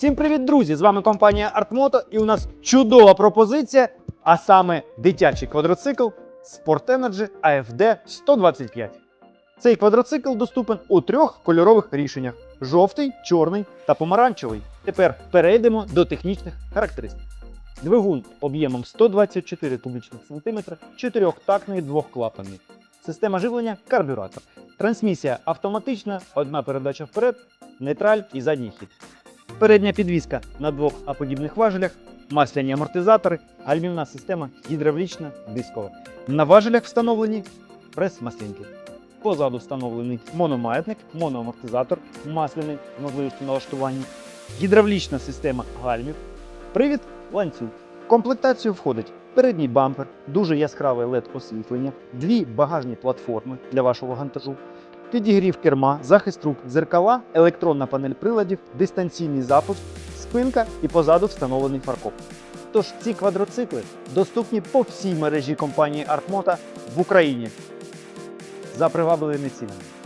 Всім привіт, друзі! З вами компанія Артмото, і у нас чудова пропозиція, а саме дитячий квадроцикл Sport Energy AFD 125. Цей квадроцикл доступен у трьох кольорових рішеннях: жовтий, чорний та помаранчевий. Тепер перейдемо до технічних характеристик. Двигун об'ємом 124 кубічних сантиметра, чотирьохтактний двохклапанний. Система живлення карбюратор. Трансмісія автоматична, одна передача вперед, нейтраль і задній хід. Передня підвізка на двох аподібних важелях, масляні амортизатори, гальмівна система гідравлічна, дискова. На важелях встановлені прес-маслінки. Позаду встановлений мономаятник, моноамортизатор, масляний з можливістю налаштування, гідравлічна система гальмів, привід, ланцюг. В комплектацію входить передній бампер, дуже яскраве LED освітлення, дві багажні платформи для вашого вантажу, підігрів керма, захист рук, дзеркала, електронна панель приладів, дистанційний запуск, спинка і позаду встановлений фаркоп. Тож ці квадроцикли доступні по всій мережі компанії Artmota в Україні за привабливими цінами.